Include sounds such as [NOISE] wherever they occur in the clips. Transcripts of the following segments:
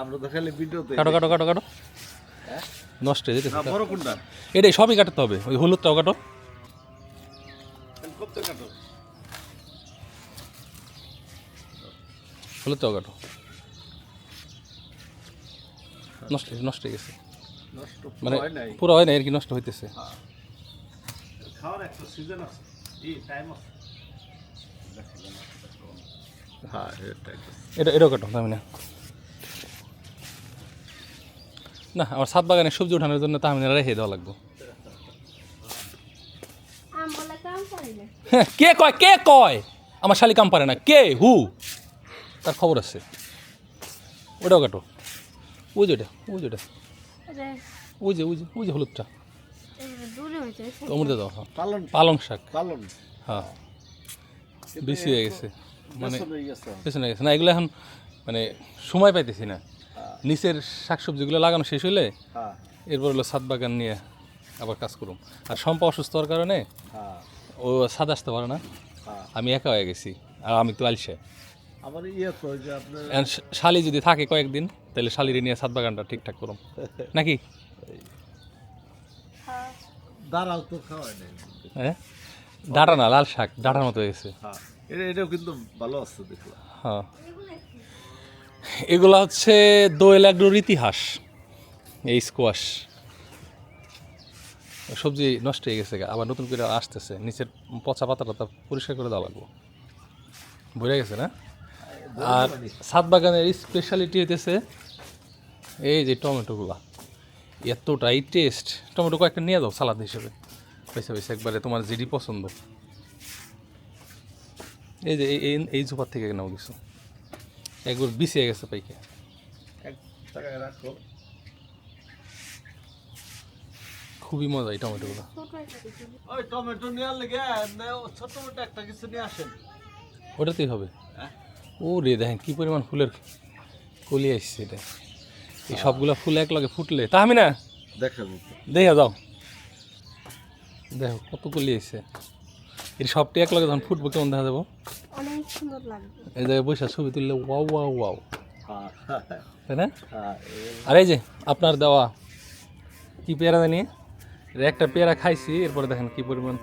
আমরা তো খালি ভিডিওতে কাটো কাটো কাটো কাটো। হ্যাঁ? নষ্ট হয়ে যেতেছে না বড় কোনটা এটাই সবই কাটতে হবে ওই হলুদটাও কাটো। হলুদটাও কাটো। নষ্ট নষ্ট হয়ে গেছে। নষ্ট মানে হয় পুরো হয় না আর কি নষ্ট হইতেছে। খাওয়ার একটা সিজন আছে। এই টাইম আছে। হ্যাঁ এটা এটা এটাও কাটো আমি না না আমার সাত বাগানে সবজি উঠানোর জন্য তাহমিনা রেখে দেওয়া লাগবে। আম বলে কাম করে না? হ্যাঁ, কে কয় কে কয়? আমার শালি কাম পারে না। কে? হু? তার খবর আছে। ওটাও কাটো। ওই যে ওটা ওই যে ওটা। ওই যে ওই যে ওই যে হলুদটা। দাও হ্যাঁ। পালন। পালং শাক। পালন। হ্যাঁ। বেশি হয়ে গেছে। মানে হয়ে পেছনে গেছে না এগুলো এখন মানে সময় পাইতেছি না। নিচের শাকসবজিগুলো লাগানো শেষ হলে হ্যাঁ। এরপর হলো সাত বাগান নিয়ে আবার কাজ করুম। আর সম্পা অসুস্থ হওয়ার কারণে হ্যাঁ। ও সাদ আসতে পারে না। হ্যাঁ। আমি একা হয়ে গেছি আর আমি তো আলসে। আমার ইয়ে যে আপনার শালি যদি থাকে কয়েকদিন তাহলে শালিরে নিয়ে সাত বাগানটা ঠিকঠাক করুম। [LAUGHS] নাকি? হ্যাঁ। দাঁড়াও তো খাওয়াই হ্যাঁ? ডাটা না লাল শাক ডাটার মতো হয়ে গেছে। হ্যাঁ। এটা, এটাও কিন্তু ভালো আছে দেখলাম। হ্যাঁ। এগুলা হচ্ছে দোয়েল একডোর ইতিহাস, এই স্কোয়াশ সবজি নষ্ট হয়ে গেছে আবার নতুন করে আসতেছে, নিচের পচা পাতা টাতা পরিষ্কার করে দেওয়া লাগবো। বুঝে গেছে না? আর সাত বাগানের স্পেশালিটি হইতেছে এই যে টমেটোগুলা। এতটাই টেস্ট টমেটো কয়েকটা নিয়ে যাও সালাদ হিসেবে। পয়সা পয়সা একবারে তোমার যেটি পছন্দ। এই যে এই- এই এই জোপার থেকে নাও কিছু। একবার বিছিয়ে গেছে পাইকে। খুবই মজা এই টমেটোগুলো। ছোট ওই টমেটো নেওয়ার লেগে ছোট মোটো একটা কিছু নিয়ে আসেন। ওটাতেই হবে? হ্যাঁ? ও রে দেখেন কি পরিমাণ ফুলের কলি আসছে এটা। এই সবগুলা ফুল এক লগে ফুটলে। তা আমি না? দেখাবো। দেখা যাও। দেখো কত কলি আসছে। এর সবটি এক লগে যখন ফুটবো কেমন দেখা যাব? অনেক সুন্দর লাগবে। এই জায়গায় বসে ছবি তুললে ওয়াও ওয়াও ওয়াও। হ্যাঁ তাই না? হ্যাঁ আর এই যে আপনার দেওয়া কি পেয়ারা জানি? একটা পেয়ারা খাইছি এরপরে দেখেন কি পরিমাণ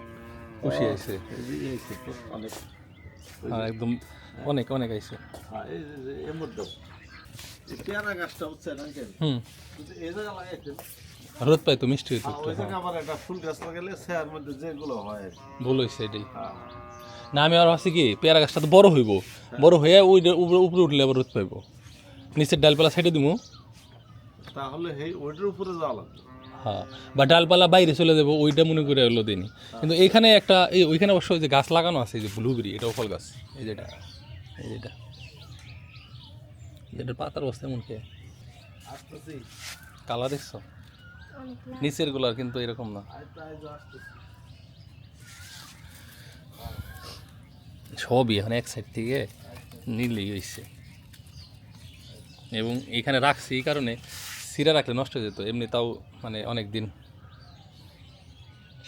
খুশি আইছে এই যে এই যে তো অনেক। আর একদম অনেক অনেক আইছে। হ্যাঁ পেয়ারা গাছটা হচ্ছে হুম। রোদ পাই তো মিষ্টি হইতো হ্যাঁ, আবার একটা ফুল গাছ লাগালে সেয়ার মধ্যে যেগুলো হয় ভুল এটাই। হ্যাঁ। না আমি আর ভাবছি কি পেয়ারা গাছটা তো বড় হইব। বড় হয়ে ওই উপরে উপরে উঠলে আবার রোদ পাইব। নিচের ডালপালা সাইডে দিব তাহলে এই ওইটার উপরে যাওয়া লাগবে। হ্যাঁ বা ডালপালা বাইরে চলে যাব ওইটা মনে করে হলো দিনই। কিন্তু এইখানে একটা এই ওইখানে অবশ্য ওই যে গাছ লাগানো আছে যে ব্লুবেরি এটাও ফল গাছ এই যেটা এই যেটা এটার পাতার অবস্থা এমন কে? কালার দেখছ? নিচেরগুলার কিন্তু এরকম না। সবই এখন এক সাইড থেকে নীলই হয়েছে এবং এখানে রাখছি এই কারণে সিরা রাখলে নষ্ট হয়ে যেত এমনি তাও মানে অনেক দিন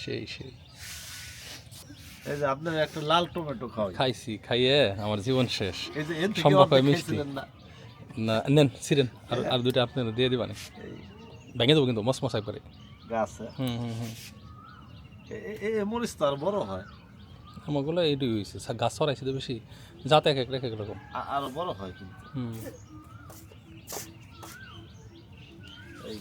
সেই সেই। এই যে আপনার একটা লাল টমেটো খাওয়াই। খাইছি খাইয়ে আমার জীবন শেষ। এই যে এর থেকে মিষ্টি। না? নেন সিরেন আর আর দুইটা আপনার দিয়ে দিবানি। ভেঙে দেবো কিন্তু মশ মশাই করে। গাছে? হুম হুম হুম। এ- এ- এ মরিচ বড় হয়? আমাগুলো এইটুকু হয়েছে। গাছ সরাইছে তো বেশি। এক এক এক এক রকম। আরও বড় হয় কিন্তু। হুম। এই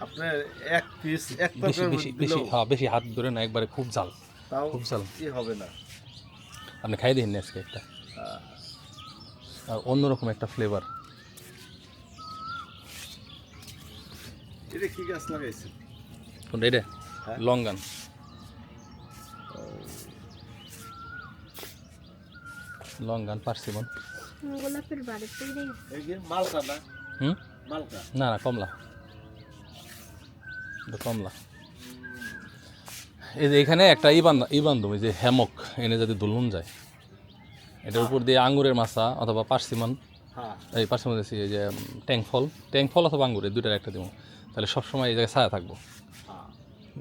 আপনার এক পিস এক বেশি বেশি বেশি হ্যাঁ বেশি হাত ধরে না একবারে খুব জাল তাও খুব জাল। ই হবে না। আপনি খাই দিন আজকে একটা। আর অন্যরকম একটা ফ্লেভার এটা কি গাছ লাগাইছে কোনটা এটা? হ্যাঁ। লঙ্গান। লঙ্গান পার্সিমন গোলাপের মালকা না? হুম? মালকা। না না কমলা। কমলা। এই যে এখানে একটা ইবান ইবান্ধম এই যে হ্যামক এনে যদি দুলুন যায়। এটার উপর দিয়ে আঙুরের মাছা অথবা পার্সিমন এই পার্সিমন দিয়েছি এই যে ট্যাং ফল। ট্যাং ফল অথবা আঙ্গুরের দুইটার একটা দিব তাহলে সবসময় এই জায়গায় ছায়া থাকব।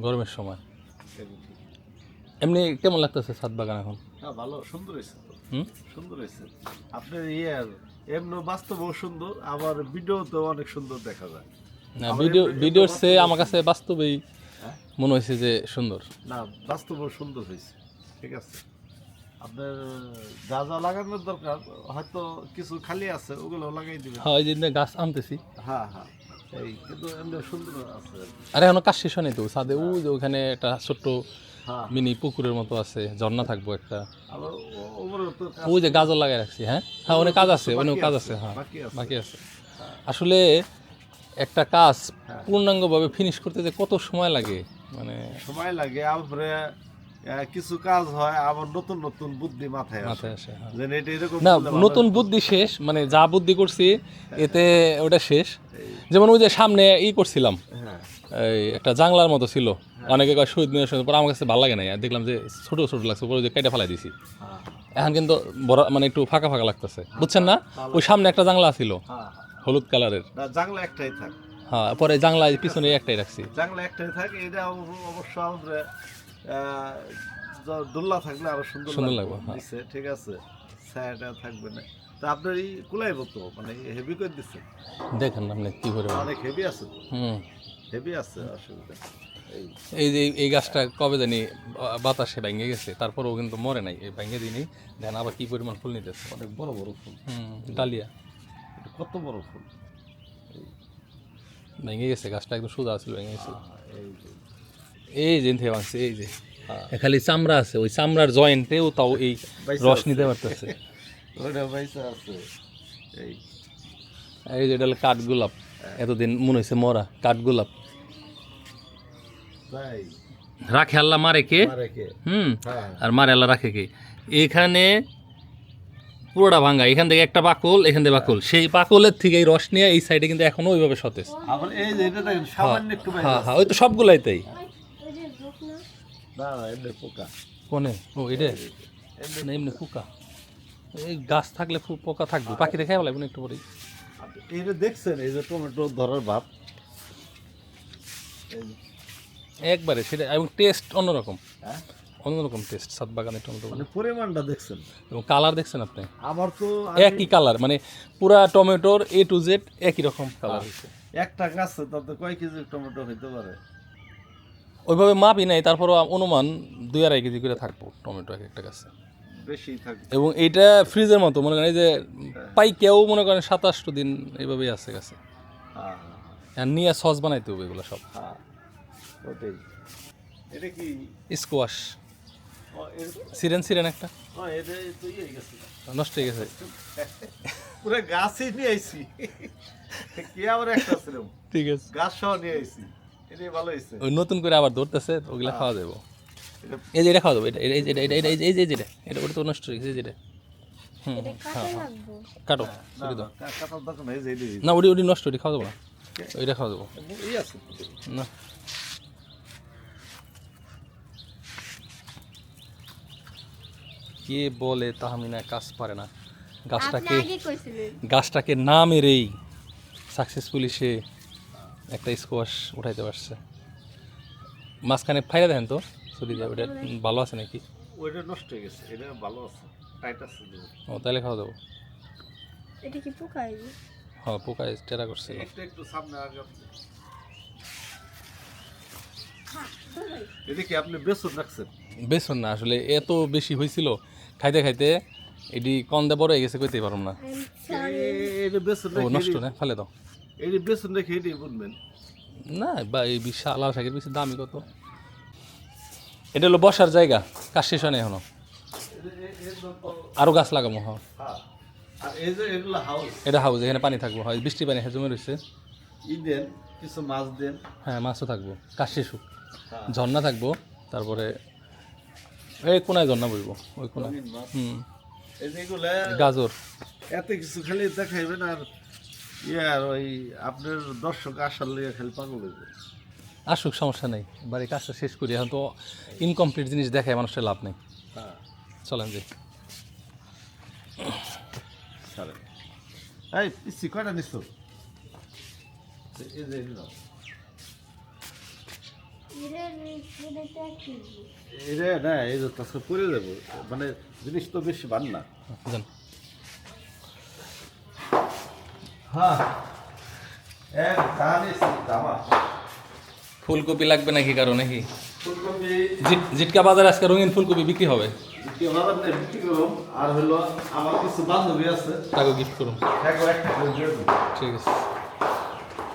গরমের সময়। এমনি কেমন লাগতেছে সাত বাগান এখন? হ্যাঁ ভালো সুন্দর হয়েছে হুম? সুন্দর হয়েছে। আপনার ইয়ার এমনি বাস্তবও সুন্দর আবার ভিডিও তো অনেক সুন্দর দেখা যায়। না ভিডিও ভিডিওর বাস্তবে আমার কাছে বাস্তবেই হ্যাঁ? মনে হয়েছে যে সুন্দর। না বাস্তবও সুন্দর হয়েছে। ঠিক আছে? আপনার যা যা লাগানোর দরকার হয়তো কিছু খালি আছে ওগুলো লাগাই দিবেন। হ্যাঁ ওই যে গাছ আনতেছি। হ্যাঁ হ্যাঁ। এই কিন্তু এমনি সুন্দর আছে। আর এখনও কাজ শেষ হয়নি তো। সাদে ও যে ওখানে একটা ছোট্ট হ্যাঁ। মিনি পুকুরের মতো আছে ঝর্ণা থাকব একটা। ও- যে গাজর লাগাই রাখছি হ্যাঁ? হ্যাঁ অনেক কাজ আছে অনেক কাজ আছে, হ্যাঁ। বাকি আছে। আসলে একটা কাজ হ্যাঁ। পূর্ণাঙ্গভাবে ফিনিশ করতে যে কত সময় লাগে মানে সময় লাগে কিছু কাজ হয় আবার নতুন নতুন বুদ্ধি মাথায় আসে। হ্যাঁ। যে এটা এরকম না নতুন বুদ্ধি শেষ মানে যা বুদ্ধি করছি এতে ওটা শেষ। যেমন ওই যে সামনে ই করছিলাম হ্যাঁ। এই একটা জাংলার মতো ছিল। অনেকে কয় শহীদ মিনার শহীদ পরে আমার কাছে ভালো লাগে না দেখলাম যে ছোট ছোট লাগছে পরে যে কেটে ফেলাই দিছি। হ্যাঁ। এখন কিন্তু বড় মানে একটু ফাঁকা ফাঁকা লাগতেছে। বুঝছেন না? ওই সামনে একটা জাংলা ছিল হ্যাঁ হলুদ কালারের। না জানলা একটাই থাক। হ্যাঁ পরে জাংলা পিছনে একটাই রাখছি। জানলা একটাই থাকে এটা অবশ্য আমাদের দোল্লা থাকলে আরও সুন্দর সুন্দর লাগবে লাগবে, হ্যাঁ। ঠিক আছে? ছায়াটা থাকবে না। তা আপনার এই কুলাইব তো মানে হেভি করে দিচ্ছে দেখেন আপনি কি করে অনেক হেভি আছে তো? হুম। হেভি আছে অসুবিধা এই এই যে এই গাছটা কবে জানি বাতাসে ভেঙে গেছে তারপরেও কিন্তু মরে নাই এই ভেঙে দিনই দেখেন আবার কি পরিমাণ ফুল নিতেছে? অনেক বড় বড় ফুল। ডালিয়া। কত বড় ফুল? ভেঙে গেছে গাছটা একদম সোজা ছিল ভেঙে গেছে। এই যে, থেকে ভাঙছে এই যে। হ্যাঁ। খালি চামড়া আছে ওই চামড়ার জয়েন্টেও তাও এই রস নিতে পারতেছে। এই। এই যে এটা হলো কাঠগোলাপ এতদিন মনে হয়েছে মরা কাঠগোলাপ তাই। রাখে আল্লাহ মারে কে? হুম। হ্যাঁ। আর মারে আল্লাহ রাখে কে? এখানে পুরোটা ভাঙ্গা এখান থেকে একটা পাকল এখান থেকে পাকল সেই পাকলের থেকে এই রস নিয়ে এই সাইডে কিন্তু এখনও ওইভাবে সতেজ। হ্যাঁ হ্যাঁ ওই তো সবগুলাই তাই। না এমনি পোকা। কোনে? ও এটা না এমনি পোকা। এই গাছ থাকলে পোকা থাকবে। পাখি দেখে লাগবে একটু পরেই? এটা দেখছেন এই যে টমেটো ধরার ভাব। এই একবারে সেটা এবং টেস্ট অন্যরকম। হ্যাঁ? অন্যরকম টেস্ট সাত বাগানের টমেটো মানে পরিমাণটা দেখছেন। এবং কালার দেখছেন আপনি? আমার তো একই কালার মানে পুরা টমেটোর এ টু জেড একই রকম কালার একটা গাছে তাতে কয় কেজি টমেটো হইতে পারে? ওইভাবে মাপই নাই তারপরও অনুমান দুই আড়াই কেজি করে থাকব টমেটো এক একটা গাছে। এবং এইটা ফ্রিজের মতো মনে করেন এই যে পাইকেও মনে করেন সাতাশটো দিন এইভাবেই আছে গাছে। হ্যাঁ। আর নিয়ে সস বানাইতে হবে এগুলো সব। হ্যাঁ স্কোয়াশ। সিরেন সিরেন একটা। ইয়ে নষ্ট হয়ে গেছে। পুরো গাছই নিয়ে আইছি। কি আবার একটা ছিল ঠিক আছে। গাছ সহ নিয়ে আইছি। ওই নতুন করে আবার ধরতেছে ওগুলা খাওয়া যাব এই যে এটা খাওয়া যাব এটা এই যে এটা এটা এই যে এই যে যেটা এটা ওটা তো নষ্ট হয়ে গেছে যেটা হুম এটা কাটে কাটো না, ওটি ওটি নষ্ট ওটি খাওয়া যাব না। ওইটা খাওয়া যাব। না। কে বলে তাহমিনা কাজ পারে না? গাছটাকে গাছটাকে না মেরেই সাকসেসফুলি সে একটা স্কোয়াশ উঠাইতে পারছে। মাঝখানে ফাইরা দেখেন তো ছুরি দিয়ে ওটা ভালো আছে নাকি? ওইটা নষ্ট হয়ে গেছে এটা ভালো আছে টাইট আছে ও তাহলে খাওয়া যাব এটা কি পোকাই হ্যাঁ পোকায় টেরা করছিল একটু একটু সামনে আগে এটা কি আপনি বেসন রাখছেন? বেসন না আসলে এত বেশি হয়েছিল খাইতে খাইতে এটি কন্দে বড় হয়ে গেছে কইতেই পারলাম না। এটা বেসন নষ্ট না ফেলে দাও। এটা বেসন রেখে বলবেন না বা এই বিশাল লাল শাকের বেশি দামি কত? এটা হলো বসার জায়গা কাজ শেষ হয় না এখনও। আরও গাছ লাগাবো হ্যাঁ। এটা হাউস। এখানে পানি থাকব হয় বৃষ্টি পানি হ্যাঁ জমে রয়েছে। দেন কিছু মাছ দেন। হ্যাঁ মাছও থাকব কাশ শেষ হোক। হ্যাঁ। ঝর্ণা থাকব তারপরে এই কোনায় ঝর্ণা বলব ওই কোনায়। হুম। গাজর। এত কিছু খালি দেখাইবেন আর ইয়ে আর ওই আপনার দর্শক আসার লেগে খালি পাগল আসুক সমস্যা নেই। বাড়ি কাজটা শেষ করি এখন তো ইনকমপ্লিট জিনিস দেখায় মানুষের লাভ নেই। হ্যাঁ। চলেন যে। সারে এই পিসি কয়টা নিছ? এই যে। এটা না এই তাছাড়া পরে যাব। মানে জিনিস তো বেশি বান না। ফুলকপি লাগবে নাকি কারও নাকি ফুলকপি জিট- জিটকা বাজারে আজকে রঙিন ফুলকপি বিক্রি হবে কি ওনারা নিয়ে বিক্রি করুন আর হলো আমার কিছু বান্ধবী আছে। তাকে গিফট করুন একবার একটা করে দিয়ে দেবো। ঠিক আছে